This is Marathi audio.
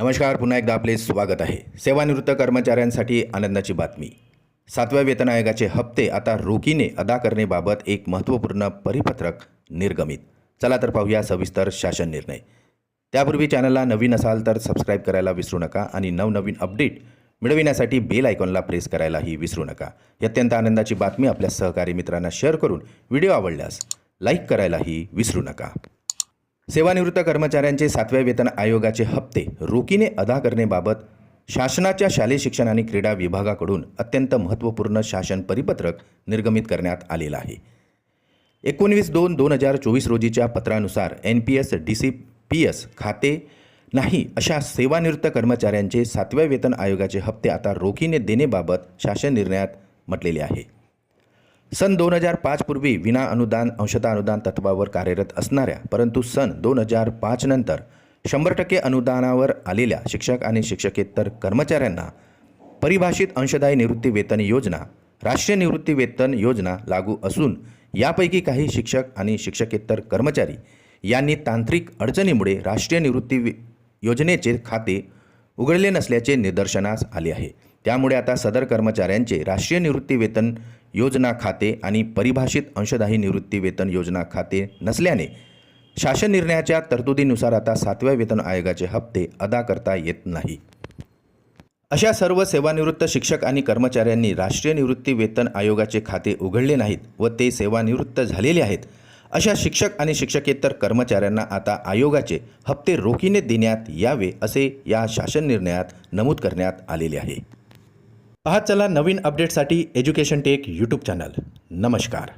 नमस्कार पुन्हा एकदा आपले स्वागत आहे. सेवानिवृत्त कर्मचाऱ्यांसाठी आनंदाची बातमी. सातव्या वेतन आयोगाचे हप्ते आता रोखीने अदा करण्याबाबत एक महत्त्वपूर्ण परिपत्रक निर्गमित. चला तर पाहूया सविस्तर शासन निर्णय. त्यापूर्वी चॅनलला नवीन असाल तर सबस्क्राईब करायला विसरू नका आणि नवनवीन अपडेट मिळविण्यासाठी बेल आयकॉनला प्रेस करायलाही विसरू नका. ही अत्यंत आनंदाची बातमी आपल्या सहकारी मित्रांना शेअर करून व्हिडिओ आवडल्यास लाईक करायलाही विसरू नका. सेवानिवृत्त कर्मचाऱ्यांचे सातव्या वेतन आयोगाचे हप्ते रोखीने अदा करण्याबाबत शासनाच्या शालेय शिक्षण आणि क्रीडा विभागाकडून अत्यंत महत्त्वपूर्ण शासन परिपत्रक निर्गमित करण्यात आलेलं आहे. एकोणवीस दोन दोन हजार चोवीस रोजीच्या पत्रानुसार N P S D C P S खाते नाही अशा सेवानिवृत्त कर्मचाऱ्यांचे सातव्या वेतन आयोगाचे हप्ते आता रोखीने देण्याबाबत शासन निर्णयात म्हटलेले आहे. सन दोन हजार पाच पूर्वी विना अनुदान अंशतः अनुदान तत्वावर कार्यरत असणाऱ्या परंतु सन दोन हजार पाच नंतर शंभर टक्के अनुदानावर आलेल्या शिक्षक आणि शिक्षकेतर कर्मचाऱ्यांना परिभाषित अंशदायी निवृत्ती वेतन योजना राष्ट्रीय निवृत्ती वेतन योजना लागू असून यापैकी काही शिक्षक आणि शिक्षकेतर कर्मचारी यांनी तांत्रिक अडचणीमुळे राष्ट्रीय निवृत्ती योजनेचे खाते उघडले नसल्याचे निदर्शनास आले आहे. त्यामुळे आता सदर कर्मचाऱ्यांचे राष्ट्रीय निवृत्ती वेतन योजना खाते आणि परिभाषित अंशदायी निवृत्ती वेतन योजना खाते नसल्याने शासन निर्णयाच्या तरतुदीनुसार आता सातव्या वेतन आयोगाचे हप्ते अदा करता येत नाही. अशा सर्व सेवानिवृत्त शिक्षक आणि कर्मचाऱ्यांनी राष्ट्रीय निवृत्ती वेतन आयोगाचे खाते उघडले नाहीत व ते सेवानिवृत्त झालेले आहेत. अशा शिक्षक आणि शिक्षकेतर कर्मचाऱ्यांना आता आयोगाचे हप्ते रोखीने देण्यात यावे असे या शासन निर्णयात नमूद करण्यात आलेले आहे. पाहत चला नवीन अपडेटसाठी एज्युकेशन टेक यूट्यूब चॅनल नमस्कार.